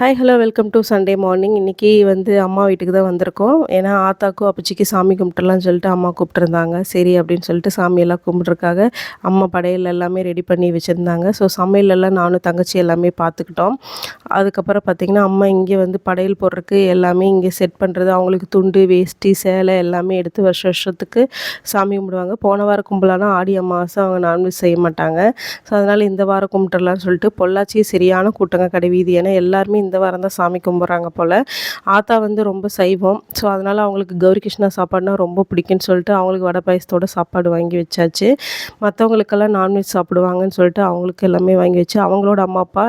Hi hello welcome to Sunday morning இன்றைக்கி வந்து அம்மா வீட்டுக்கு தான் வந்திருக்கோம். ஏன்னா ஆத்தாக்கும் அப்பச்சிக்கு சாமி கும்பிட்டுலாம் சொல்லிட்டு அம்மா கூப்பிட்டுருந்தாங்க. சரி அப்படின்னு சொல்லிட்டு சாமியெல்லாம் கும்பிட்றதுக்காக அம்மா படையல் எல்லாமே ரெடி பண்ணி வச்சுருந்தாங்க. ஸோ சமையலெல்லாம் நானும் தங்கச்சி எல்லாமே பார்த்துக்கிட்டோம். அதுக்கப்புறம் பார்த்திங்கன்னா அம்மா இங்கே வந்து படையல் போடுறதுக்கு எல்லாமே இங்கே செட் பண்ணுறது அவங்களுக்கு துண்டு வேஷ்டி சேலை எல்லாமே எடுத்து வருஷ வருஷத்துக்கு சாமி கும்பிடுவாங்க. போன வாரம் கும்பலானா ஆடி அமாவாசை அவங்க நான்வெஜ் செய்ய மாட்டாங்க. ஸோ அதனால் இந்த வாரம் கும்பிட்டுலான்னு சொல்லிட்டு பொள்ளாச்சி சரியான கூட்டங்க கடை வீதி. ஏன்னா எல்லாருமே இந்த வாரம் தான் சாமி கும்பிட்றாங்க போல். ஆத்தா வந்து ரொம்ப சைவம். ஸோ அதனால் அவங்களுக்கு கௌரி கிருஷ்ணா சாப்பாடுனா ரொம்ப பிடிக்குன்னு சொல்லிட்டு அவங்களுக்கு வடை பாயசத்தோட சாப்பாடு வாங்கி வச்சாச்சு. மற்றவங்களுக்கெல்லாம் நான்வெஜ் சாப்பிடுவாங்கன்னு சொல்லிட்டு அவங்களுக்கு எல்லாமே வாங்கி வச்சு அவங்களோட அம்மா அப்பா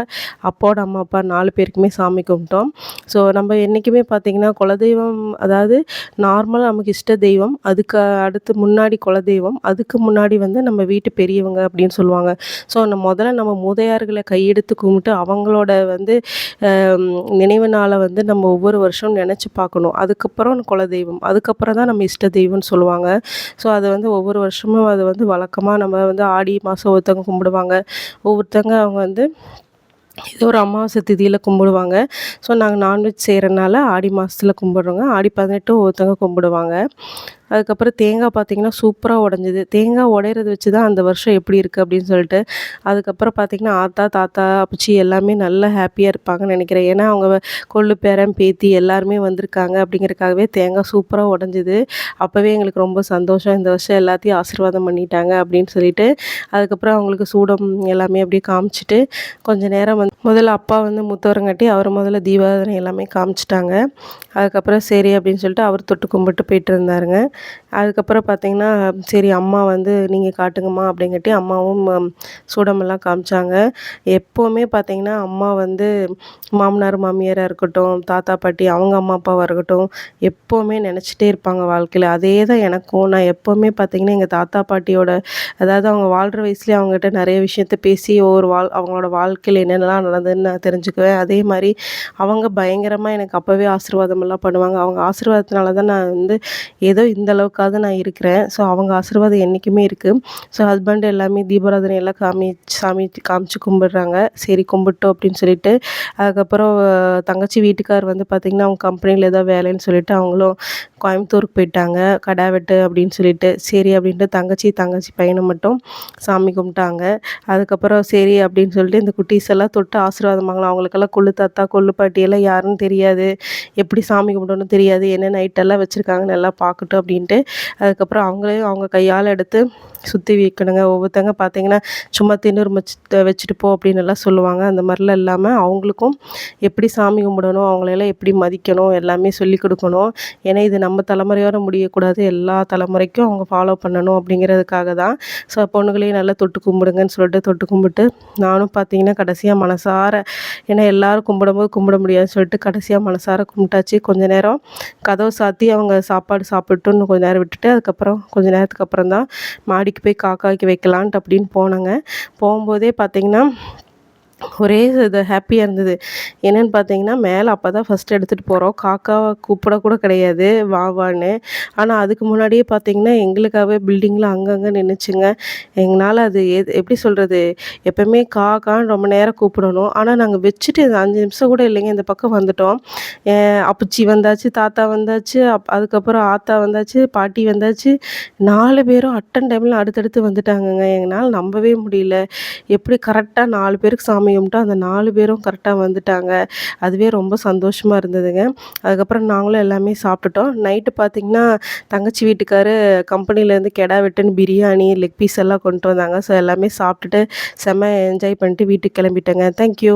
அப்போட அம்மா அப்பா நாலு பேருக்குமே சாமி கும்பிட்டோம். ஸோ நம்ம என்றைக்குமே பார்த்திங்கன்னா குலதெய்வம் அதாவது நார்மலாக நமக்கு இஷ்ட தெய்வம் அதுக்கு அடுத்து முன்னாடி குலதெய்வம் அதுக்கு முன்னாடி வந்து நம்ம வீட்டு பெரியவங்க அப்படின்னு சொல்லுவாங்க. ஸோ நம்ம முதல்ல நம்ம மூதையார்களை கையெடுத்து கும்பிட்டு அவங்களோட வந்து நினைவு நாளை வந்து நம்ம ஒவ்வொரு வருஷம் நினச்சி பார்க்கணும். அதுக்கப்புறம் குலதெய்வம். அதுக்கப்புறம் தான் நம்ம இஷ்ட தெய்வம்னு சொல்லுவாங்க. ஸோ அதை வந்து ஒவ்வொரு வருஷமும் அது வந்து வழக்கமாக நம்ம வந்து ஆடி மாதம் ஒருத்தவங்க கும்பிடுவாங்க. ஒவ்வொருத்தவங்க அவங்க வந்து இது ஒரு அமாவாசை திதியில் கும்பிடுவாங்க. ஸோ நாங்கள் நான்வெஜ் செய்கிறனால ஆடி மாதத்தில் கும்பிட்றோங்க ஆடி பதினெட்டு ஒருத்தவங்க கும்பிடுவாங்க. அதுக்கப்புறம் தேங்காய் பார்த்திங்கன்னா சூப்பராக உடஞ்சிது. தேங்காய் உடையிறது வச்சு தான் அந்த வருஷம் எப்படி இருக்குது அப்படின்னு சொல்லிட்டு அதுக்கப்புறம் பார்த்திங்கன்னா ஆத்தா தாத்தா அப்பச்சி எல்லாமே நல்லா ஹாப்பியாக இருப்பாங்கன்னு நினைக்கிறேன். ஏன்னா அவங்க கொள்ளு பேரன் பேத்தி எல்லாருமே வந்திருக்காங்க அப்படிங்கிறக்காகவே தேங்காய் சூப்பராக உடஞ்சிது. அப்போவே எங்களுக்கு ரொம்ப சந்தோஷம். இந்த வருஷம் எல்லாத்தையும் ஆசீர்வாதம் பண்ணிட்டாங்க அப்படின்னு சொல்லிட்டு அதுக்கப்புறம் அவங்களுக்கு சூடம் எல்லாமே அப்படியே காமிச்சிட்டு கொஞ்சம் நேரம் வந்து முதல்ல அப்பா வந்து முத்தவரங்காட்டி அவர் முதல்ல தீபாவளி எல்லாமே காமிச்சிட்டாங்க. அதுக்கப்புறம் சரி அப்படின்னு சொல்லிட்டு அவர் தொட்டு கும்பிட்டு போயிட்டு இருந்தாருங்க. அதுக்கப்புறம் பார்த்திங்கன்னா சரி அம்மா வந்து நீங்கள் காட்டுங்கம்மா அப்படிங்கட்டி அம்மாவும் சூடமெல்லாம் காமிச்சாங்க. எப்போவுமே பார்த்திங்கன்னா அம்மா வந்து மாமனார் மாமியாராக இருக்கட்டும் தாத்தா பாட்டி அவங்க அம்மா அப்பாவாக இருக்கட்டும் எப்போவுமே நினச்சிட்டே இருப்பாங்க வாழ்க்கையில். அதே தான் எனக்கும். நான் எப்போவுமே பார்த்திங்கன்னா எங்கள் தாத்தா பாட்டியோட அதாவது அவங்க வாழ்கிற வயசுலேயே அவங்ககிட்ட நிறைய விஷயத்த பேசி ஒவ்வொரு வாழ் அவங்களோட வாழ்க்கையில் என்னென்னலாம் நடந்ததுன்னு நான் தெரிஞ்சுக்குவேன். அதே மாதிரி அவங்க பயங்கரமாக எனக்கு அப்போவே ஆசீர்வாதமெல்லாம் பண்ணுவாங்க. அவங்க ஆசீர்வாதத்தினால தான் நான் வந்து ஏதோ இந்த இந்த அளவுக்காவது நான் இருக்கிறேன். ஸோ அவங்க ஆசீர்வாதம் என்றைக்குமே இருக்குது ஸோ ஹஸ்பண்ட் எல்லாமே தீபாராதனை எல்லாம் காமி சாமி காமிச்சு கும்பிட்றாங்க. சரி கும்பிட்டோம் அப்படின்னு சொல்லிட்டு அதுக்கப்புறம் தங்கச்சி வீட்டுக்கார் வந்து பார்த்திங்கன்னா அவங்க கம்பெனியில் ஏதோ வேலைன்னு சொல்லிட்டு அவங்களும் கோயம்புத்தூருக்கு போயிட்டாங்க. கடா வெட்டு அப்படின்னு சொல்லிட்டு சரி அப்படின்ட்டு தங்கச்சி தங்கச்சி பையனை மட்டும் சாமி கும்பிட்டாங்க. அதுக்கப்புறம் சரி அப்படின்னு சொல்லிட்டு இந்த குட்டீஸ் எல்லாம் தொட்டு ஆசீர்வாதம் வாங்கலாம் அவங்களுக்கெல்லாம் கொள்ளு தாத்தா கொள்ளு பாட்டியெல்லாம் யாருன்னு தெரியாது. எப்படி சாமி கும்பிடணும்னு தெரியாது. என்ன நைட்டெல்லாம் வச்சுருக்காங்கன்னு எல்லாம் பார்க்கட்டும் அப்படின்னு அப்படின்ட்டு. அதுக்கப்புறம் அவங்களே அவங்க கையால் எடுத்து சுற்றி வைக்கணுங்க. ஒவ்வொருத்தங்க பார்த்தீங்கன்னா சும்மா திண்ணூறு வச்சு வச்சுட்டு போ அப்படின்னு எல்லாம் சொல்லுவாங்க. அந்த மாதிரிலாம் இல்லாமல் அவங்களுக்கும் எப்படி சாமி கும்பிடணும் அவங்களையெல்லாம் எப்படி மதிக்கணும் எல்லாமே சொல்லிக் கொடுக்கணும். ஏன்னா இது நம்ம தலைமுறையோட முடியக்கூடாது. எல்லா தலைமுறைக்கும் அவங்க ஃபாலோ பண்ணணும் அப்படிங்கிறதுக்காக தான். ஸோ பொண்ணுகளையும் நல்லா தொட்டு கும்பிடுங்கன்னு சொல்லிட்டு தொட்டு கும்பிட்டு நானும் பார்த்தீங்கன்னா கடைசியாக மனசார ஏன்னா எல்லோரும் கும்பிடும்போது கும்பிட முடியாதுன்னு சொல்லிட்டு கடைசியாக மனசார கும்பிட்டாச்சு. கொஞ்ச நேரம் கதவை சாத்தி அவங்க சாப்பாடு சாப்பிட்டுன்னு கொஞ்சம் நேரம் விட்டுட்டு அதுக்கப்புறம் கொஞ்சம் நேரத்துக்கு அப்புறம் தான் மாடிக்கு போய் காக்காய்க்கு வைக்கலான்ட்டு அப்படின்னு போனாங்க. போகும்போதே பார்த்திங்கன்னா ஒரே இது ஹாப்பியாக இருந்தது. என்னென்னு பார்த்தீங்கன்னா மேலே அப்போ தான் ஃபஸ்ட் எடுத்துகிட்டு போகிறோம் காக்காவை கூப்பிடக்கூட கிடையாது. வா வான்னு. ஆனால் அதுக்கு முன்னாடியே பார்த்தீங்கன்னா எங்களுக்காகவே பில்டிங்கில் அங்கங்கே நின்றுச்சுங்க எங்களால் அது எது எப்படி சொல்கிறது எப்போவுமே காக்கான்னு ரொம்ப நேரம் கூப்பிடணும். ஆனால் நாங்கள் வச்சுட்டு அஞ்சு நிமிஷம் கூட இல்லைங்க. இந்த பக்கம் வந்துட்டோம். அப்பச்சி வந்தாச்சு தாத்தா வந்தாச்சு அப் அதுக்கப்புறம் ஆத்தா வந்தாச்சு பாட்டி வந்தாச்சு. நாலு பேரும் அட்டன் டைமில் அடுத்தடுத்து வந்துட்டாங்கங்க. எங்களால் நம்பவே முடியல. எப்படி கரெக்டாக நாலு பேருக்கு சாமி சாமி அந்த நாலு பேரும் கரெக்டாக வந்துட்டாங்க. அதுவே ரொம்ப சந்தோஷமாக இருந்ததுங்க. அதுக்கப்புறம் நாங்களும் எல்லாமே சாப்பிட்டுட்டோம். நைட்டு பார்த்திங்கன்னா தங்கச்சி வீட்டுக்காரு கம்பெனிலேருந்து கெடா வெட்டுன்னு பிரியாணி லெக் பீஸ் எல்லாம் கொண்டு வந்தாங்க. ஸோ எல்லாமே சாப்பிட்டுட்டு செம்ம என்ஜாய் பண்ணிட்டு வீட்டுக்கு கிளம்பிட்டேங்க. தேங்க்யூ